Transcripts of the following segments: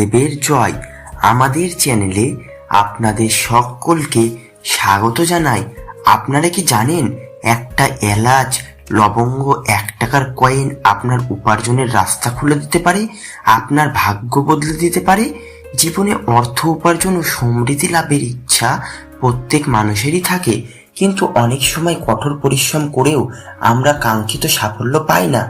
মহাদেবের জয় আমাদের চ্যানেলে আপনাদের সকলকে স্বাগত জানাই। আপনারা কি জানেন, একটা এলাচ, লবঙ্গ এক টাকার কয়েন আপনার উপার্জনের রাস্তা খুলে দিতে পারে, আপনার ভাগ্য বদলে দিতে পারে? জীবনে অর্থ উপার্জন ও সমৃদ্ধি লাভের ইচ্ছা প্রত্যেক মানুষেরই থাকে। কিন্তু অনেক সময় কঠোর পরিশ্রম করেও আমরা কাঙ্ক্ষিত সাফল্য পাই না।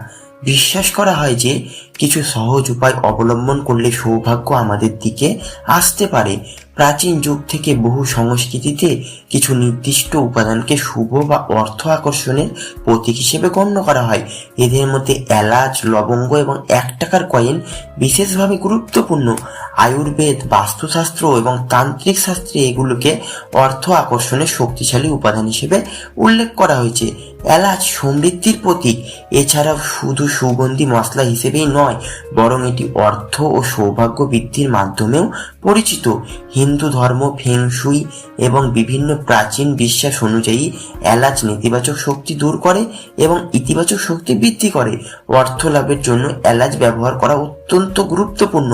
বিশ্বাস করা হয় যে কিছু সহজ উপায় অবলম্বন করলে সৌভাগ্য আমাদের দিকে আসতে পারে। প্রাচীন যুগ থেকে বহু সংস্কৃতিতে কিছু নির্দিষ্ট উপাদানকে শুভ বা অর্থ আকর্ষণের প্রতীক হিসেবে গণ্য করা হয়। এদের মধ্যে এলাচ, লবঙ্গ এবং এক টাকার কয়েন বিশেষভাবে গুরুত্বপূর্ণ। আয়ুর্বেদ, বাস্তুশাস্ত্র এবং তান্ত্রিক শাস্ত্রে এগুলোকে অর্থ আকর্ষণের শক্তিশালী উপাদান হিসেবে উল্লেখ করা হয়েছে। এলাচ সমৃদ্ধির প্রতীক। এছাড়াও শুধু সুগন্ধি মশলা হিসেবেই নয়, বরং এটি অর্থ ও সৌভাগ্য বৃদ্ধির মাধ্যমেও পরিচিত। হিন্দু ধর্ম ফেংশুই এবং বিভিন্ন প্রাচীন বিশ্বাস অনুযায়ী এলাচ নেতিবাচক শক্তি দূর করে এবং ইতিবাচক শক্তি বৃদ্ধি করে। অর্থ লাভের জন্য এলাচ ব্যবহার করা অত্যন্ত গুরুত্বপূর্ণ।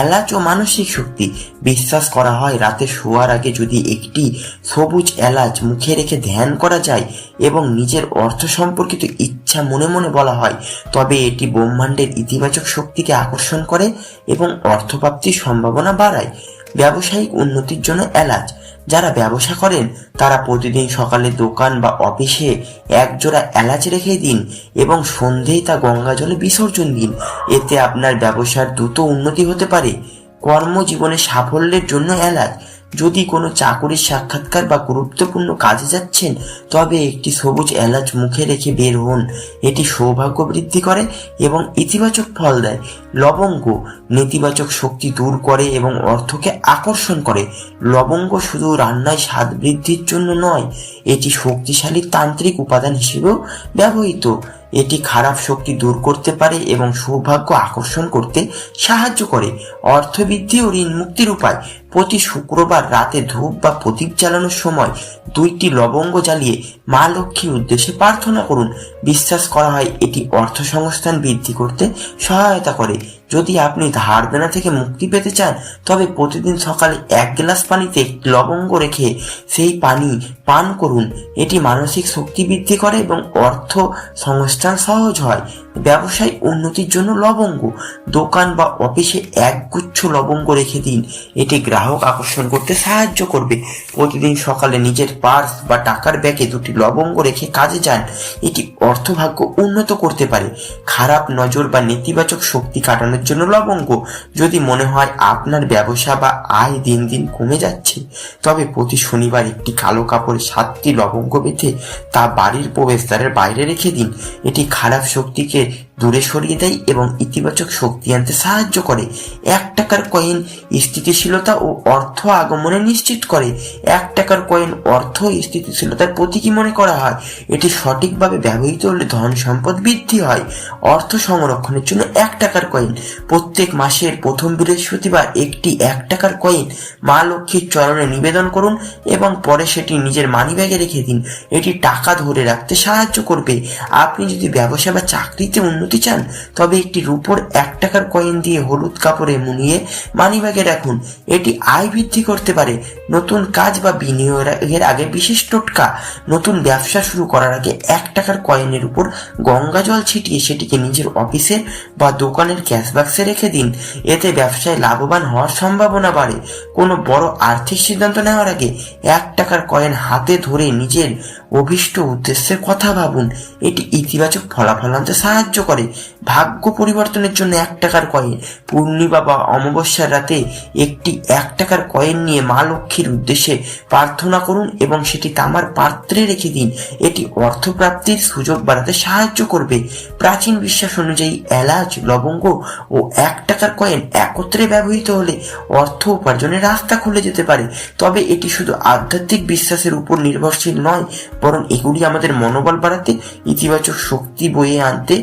এলাচ ও মানসিক শক্তি। বিশ্বাস করা হয়, রাতে শোয়ার আগে যদি একটি সবুজ এলাচ মুখে রেখে ধ্যান করা যায় এবং নিজের অর্থ সম্পর্কিত ইচ্ছা মনে মনে বলা হয়, তবে এটি ব্রহ্মাণ্ডের ইতিবাচক শক্তিকে আকর্ষণ করে এবং অর্থপ্রাপ্তির সম্ভাবনা বাড়ায়। ব্যবসায়িক উন্নতির জন্য এলাচ যারা ব্যবসা করেন, তারা প্রতিদিন সকালে দোকান বা অফিসে এক জোড়া এলাচ রেখে দিন এবং সন্ধেয় তা গঙ্গা জলে বিসর্জন দিন। এতে আপনার ব্যবসার দ্রুত উন্নতি হতে পারে। কর্মজীবনে সাফল্যের জন্য এলাচ। যদি কোনো চাকরির সাক্ষাৎকার বা গুরুত্বপূর্ণ কাজে যাচ্ছেন, তবে একটি সবুজ এলাচ মুখে রেখে বের হন। এটি সৌভাগ্য বৃদ্ধি করে এবং ইতিবাচক ফল দেয়। লবঙ্গ নেতিবাচক শক্তি দূর করে এবং অর্থকে আকর্ষণ করে। লবঙ্গ শুধু রান্নায় স্বাদ বৃদ্ধির জন্য নয়, এটি শক্তিশালী তান্ত্রিক উপাদান হিসেবেও ব্যবহৃত। এটি খারাপ শক্তি দূর করতে পারে এবং সৌভাগ্য আকর্ষণ করতে সাহায্য করে। অর্থবৃদ্ধি ও ঋণ মুক্তির উপায়। প্রতি শুক্রবার রাতে ধূপ বা প্রদীপ জ্বালানোর সময় দুইটি লবঙ্গ জ্বালিয়ে মা লক্ষ্মীর উদ্দেশ্যে প্রার্থনা করুন। বিশ্বাস করা হয় এটি অর্থ সংস্থান বৃদ্ধি করতে সহায়তা করে। যদি আপনি ধার দেনা থেকে মুক্তি পেতে চান, তবে প্রতিদিন সকালে এক গ্লাস পানিতে লবঙ্গ রেখে সেই পানি পান করুন। এটি মানসিক শক্তি বৃদ্ধি করে এবং অর্থ সংস্থান সহজ হয়। ব্যবসায় উন্নতির জন্য লবঙ্গ। দোকান বা অফিসে একগুচ্ছ লবঙ্গ রেখে দিন। এটি গ্রাহক আকর্ষণ করতে সাহায্য করবে। প্রতিদিন সকালে নিজের পার্স বা টাকার ব্যাগে দুটি লবঙ্গ রেখে কাজে যান। এটি অর্থভাগ্য উন্নত করতে পারে। খারাপ নজর বা নেতিবাচক শক্তি কাটানোর জন্য লবঙ্গ। যদি মনে হয় আপনার ব্যবসা বা আয় দিন দিন কমে যাচ্ছে, তবে প্রতি শনিবার একটি কালো কাপড়ে সাতটি লবঙ্গ বেঁধে তা বাড়ির প্রবেশদ্বারের বাইরে রেখে দিন। এটি খারাপ শক্তিকে দূরে সরিয়ে দেয় এবং ইতিবাচক শক্তি আনতে সাহায্য করে। এক টাকার কয়েন স্থিতিশীলতা ও অর্থ আগমনে নিশ্চিত করে। এক টাকার কয়েন অর্থ স্থিতিশীলতার প্রতীকী মনে করা হয়। এটি সঠিকভাবে ব্যবহৃত হলে ধন সম্পদ বৃদ্ধি হয়। অর্থ সংরক্ষণের জন্য এক টাকার কয়েন। প্রত্যেক মাসের প্রথম বৃহস্পতিবার একটি এক টাকার কয়েন মা লক্ষ্মীর চরণে নিবেদন করুন এবং পরে সেটি নিজের মানিব্যাগে রেখে দিন। এটি টাকা ধরে রাখতে সাহায্য করবে। আপনি যদি ব্যবসা বা চাকরিতে উন্নতি চান। তবে একটি রুপোর এক টাকার কয়েন দিয়ে হলুদ কাপড়ে মুনিয়ে মানিব্যাগে রাখুন। এটি আয় বৃদ্ধি করতে পারে। নতুন কাজ বা বিনিয়োগের আগে বিশেষ টোটকা। নতুন ব্যবসা শুরু করার আগে এক টাকার কয়েনের উপর গঙ্গা জল ছিটিয়ে সেটিকে নিজের অফিসের বা দোকানের ক্যাশ বাক্সে রেখে দিন। এতে ব্যবসায় লাভবান হওয়ার সম্ভাবনা বাড়ে। কোনো বড় আর্থিক সিদ্ধান্ত নেওয়ার আগে এক টাকার কয়েন হাতে ধরে নিজের অভিষ্ট উদ্দেশ্যের কথা ভাবুন। এটি ইতিবাচক ফলাফল আনতে সাহায্য করে ভাগ্য পরিবর্তনের জন্য এক টাকার কয়েন। পূর্ণিমা বা অমাবস্যার রাতে একটি এক টাকার কয়েন নিয়ে মা লক্ষ্মীর উদ্দেশ্যে প্রার্থনা করুন এবং সেটি তামার পাত্রে রেখে দিন। এটি অর্থপ্রাপ্তির সুযোগ বাড়াতে সাহায্য করবে। প্রাচীন বিশ্বাস অনুযায়ী এলাচ, লবঙ্গ ও এক টাকার কয়েন একত্রে ব্যবহৃত হলে অর্থ উপার্জনের রাস্তা খুলে যেতে পারে। তবে এটি শুধু আধ্যাত্মিক বিশ্বাসের উপর নির্ভরশীল নয়, বরং এগুলি আমাদের মনোবল বাড়াতে, ইতিবাচক শক্তি বয়ে আনতে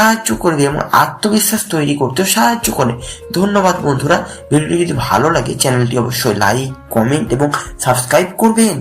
সাহায্য করবে এবং আত্মবিশ্বাস তৈরি করতেও সাহায্য করে। ধন্যবাদ বন্ধুরা। ভিডিওটি যদি ভালো লাগে, চ্যানেলটি অবশ্যই লাইক কমেন্ট এবং সাবস্ক্রাইব করবেন।